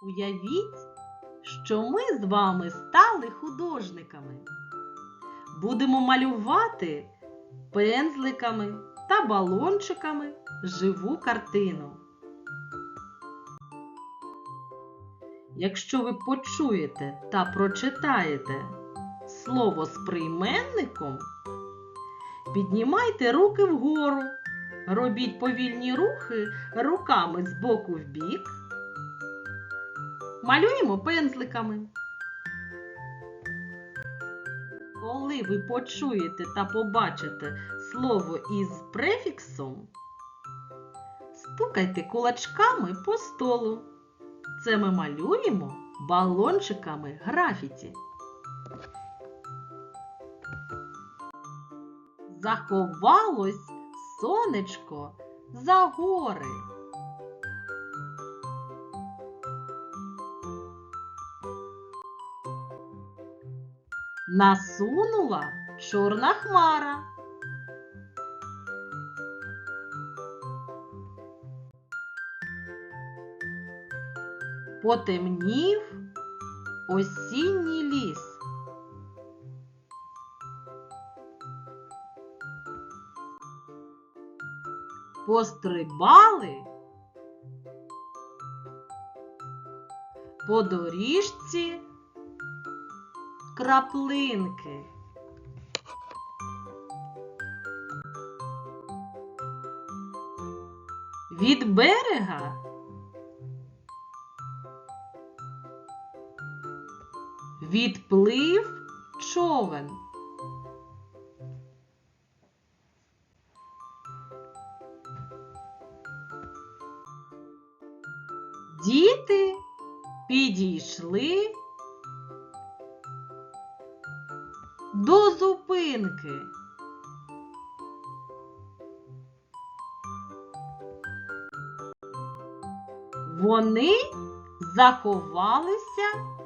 Уявіть, що ми з вами стали художниками. Будемо малювати пензликами та балончиками живу картину. Якщо ви почуєте та прочитаєте слово з прийменником, піднімайте руки вгору, робіть повільні рухи руками з боку в бік. Малюємо пензликами. Коли ви почуєте та побачите слово із префіксом, стукайте кулачками по столу. Це ми малюємо балончиками графіті. Заховалось сонечко за гори. Насунула чорна хмара. Потемнів осінній ліс. Пострибали по доріжці краплинки. Від берега відплив човен. Діти підійшли до зупинки. Вони заховалися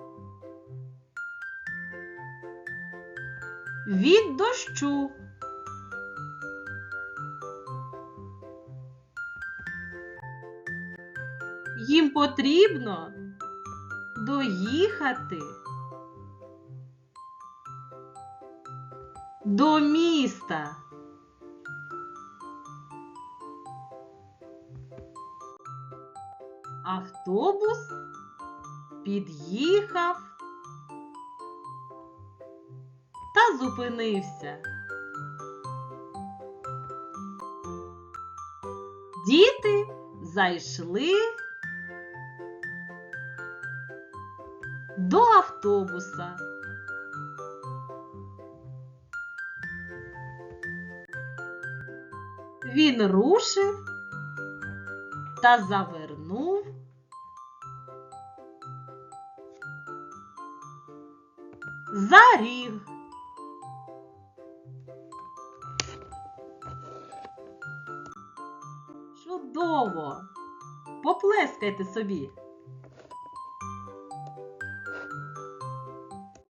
від дощу. Їм потрібно доїхати до міста. Автобус під'їхав та зупинився. Діти зайшли до автобуса. Він рушив та завернув за ріг. Чудово! Поплескайте собі.